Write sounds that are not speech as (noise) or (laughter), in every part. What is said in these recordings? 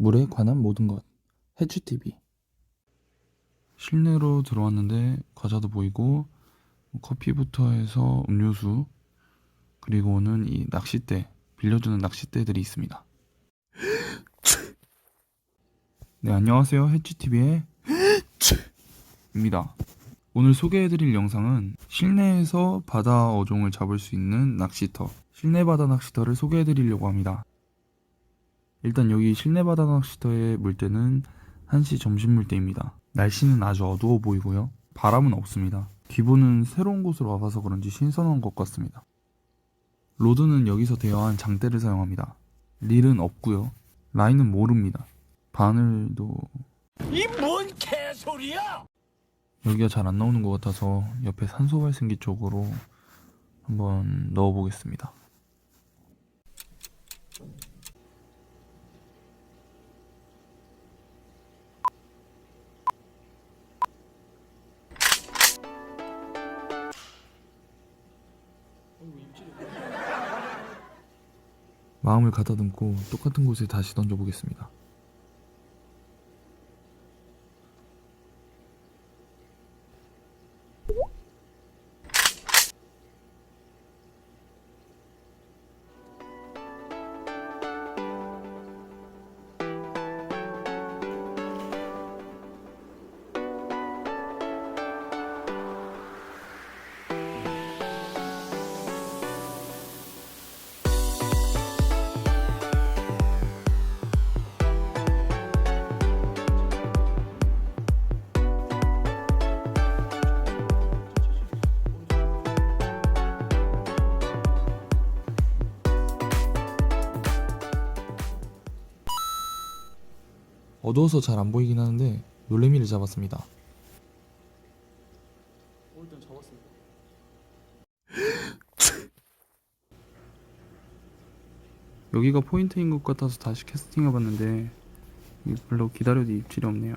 물에 관한 모든 것. 해추TV. 실내로 들어왔는데 과자도 보이고 뭐 커피부터 해서 음료수 그리고는 이 낚싯대 빌려주는 낚싯대들이 있습니다. (laughs) 네 안녕하세요 해치TV의 (gasps) 입니다. 오늘 소개해드릴 영상은 실내에서 바다 어종을 잡을 수 있는 낚시터 실내 바다 낚시터를 소개해드리려고 합니다. 일단 여기 실내 바다 낚시터의 물때는 1시 점심 물때입니다. 날씨는 아주 어두워 보이고요. 바람은 없습니다. 기분은 새로운 곳으로 와봐서 그런지 신선한 것 같습니다. 로드는 여기서 대여한 장대를 사용합니다. 릴은 없고요. 라인은 모릅니다. 바늘도 이 뭔 개소리야! 여기가 잘 안 나오는 것 같아서 옆에 산소 발생기 쪽으로 한번 넣어보겠습니다. 마음을 가다듬고 똑같은 곳에 다시 던져보겠습니다. 어두워서 잘 안 보이긴 하는데 놀래미를 잡았습니다. 여기가 포인트인 것 같아서 다시 캐스팅해봤는데 별로 기다려도 입질이 없네요.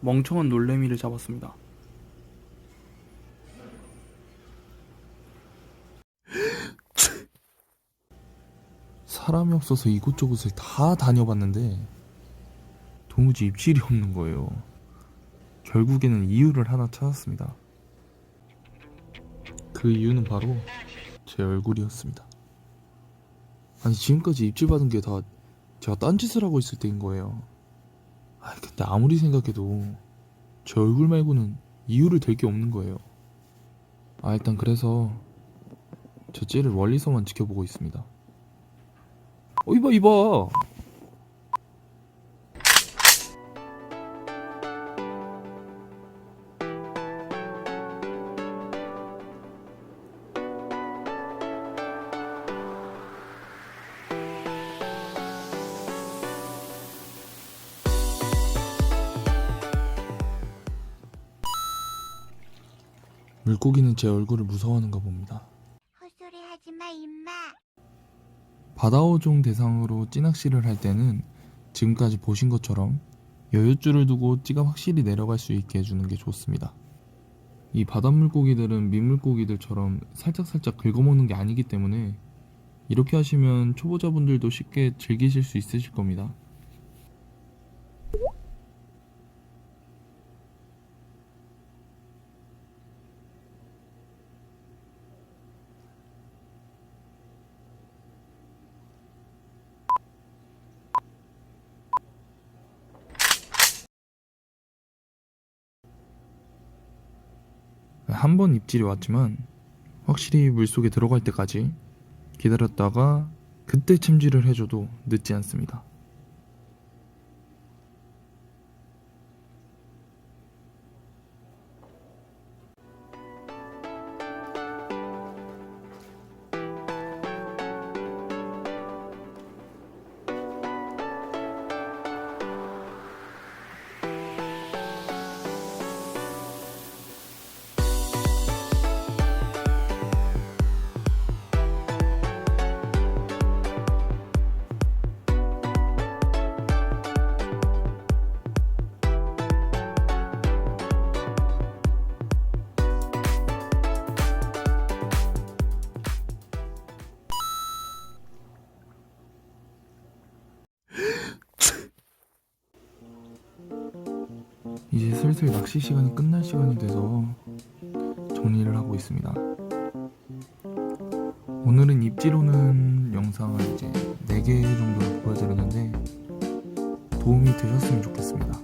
멍청한 놀래미를 잡았습니다. 사람이 없어서 이곳저곳을 다 다녀봤는데 도무지 입질이 없는 거예요. 결국에는 이유를 하나 찾았습니다. 그 이유는 바로 제 얼굴이었습니다. 아니 지금까지 입질 받은 게 다 제가 딴짓을 하고 있을 때인 거예요. 아 근데 아무리 생각해도 제 얼굴 말고는 이유를 댈 게 없는 거예요. 아 일단 그래서 저 찌를 멀리서만 지켜보고 있습니다. 어 이봐 이봐. 물고기는 제 얼굴을 무서워하는가 봅니다. 헛소리 하지 마, 임마. 바다어종 대상으로 찌낚시를 할 때는 지금까지 보신 것처럼 여윳줄을 두고 찌가 확실히 내려갈 수 있게 해주는 게 좋습니다. 이 바닷물고기들은 민물고기들처럼 살짝살짝 긁어먹는 게 아니기 때문에 이렇게 하시면 초보자분들도 쉽게 즐기실 수 있으실 겁니다. 한 번 입질이 왔지만 확실히 물속에 들어갈 때까지 기다렸다가 그때 챔질을 해줘도 늦지 않습니다. 이제 슬슬 낚시 시간이 끝날 시간이 돼서 정리를 하고 있습니다. 오늘은 입질 오는 영상을 이제 4개 정도 보여드렸는데 도움이 되셨으면 좋겠습니다.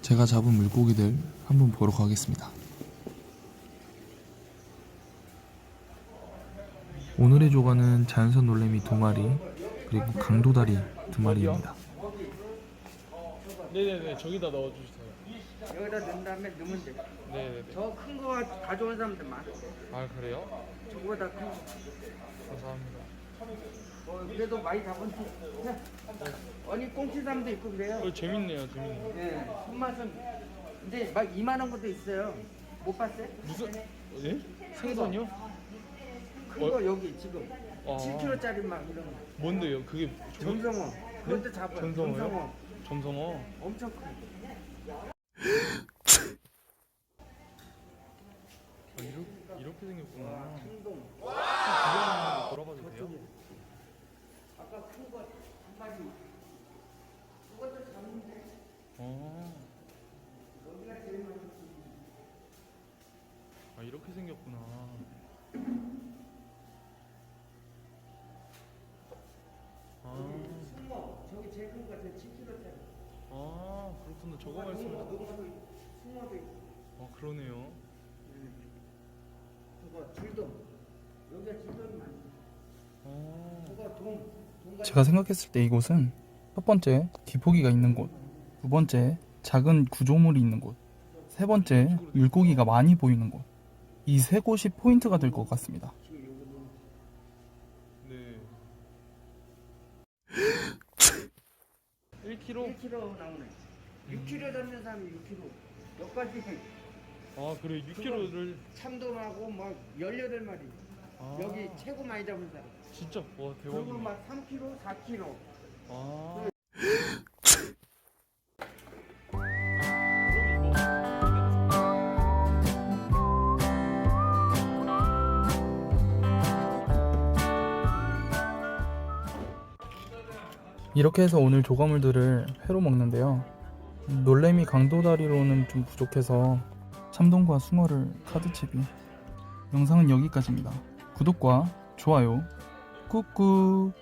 제가 잡은 물고기들 한번 보러 가겠습니다. 오늘의 조과는 자연산 놀래미 두 마리 그리고 강도다리 두 마리입니다. 네네네 저기다 넣어주세요. 여기다 넣은 다음에 넣으면 돼. 네네네. 저 큰 거 가져온 사람들 많아. 아 그래요? 저거보다 큰 거. 감사합니다. 어, 그래도 많이 잡은 자, 아니 꽁치 사람도 있고 그래요. 어, 재밌네요 재밌네. 예, 손맛은 근데 막 2만 원 것도 있어요. 못 봤어요? 무슨 예? 생선이요? 큰거 여기 지금 아. 7kg짜리 막 이런 거. 뭔데요? 그게 전, 점성어. 그것도 잡아요. 점성어요? 점성어. 점성어. 엄청 큰 거. 아, 이렇게 이렇게 생겼구나. 행동. 구경 돌아봐도 돼요? 아까 큰 거 한 마리. 그것도 잡는데 어. 여기가 제일 많이. 아 이렇게 생겼구나. 아, 숭어. 저기 제일 큰 거, 저 7kg짜리. 아 그렇구나. 저거 말씀. 농어도 있고, 숭어도 있고. 아 그러네요. 저거 줄돔. 여기가 줄돔이 많아. 아. 저거 돔. 돔 제가 생각했을 때 이곳은 첫 번째 기포기가 있는 곳, 두 번째 작은 구조물이 있는 곳, 세 번째 물고기가 많이 보이는 곳. 이 세 곳이 포인트가 될 것 같습니다. 네. 1kg? 1kg 나오네. 6kg 잡는 사람이 6kg. 여기까지 아 그래 6kg를 참돔하고 막 18마리. 아, 여기 최고 많이 잡은 사람. 진짜 와 그리고 대박이네. 막 3kg, 4kg. 아. 이렇게 해서 오늘 조과물들을 회로 먹는데요. 놀래미 강도다리로는 좀 부족해서 참돔과 숭어를 카드채비. 영상은 여기까지입니다. 구독과 좋아요 꾹꾹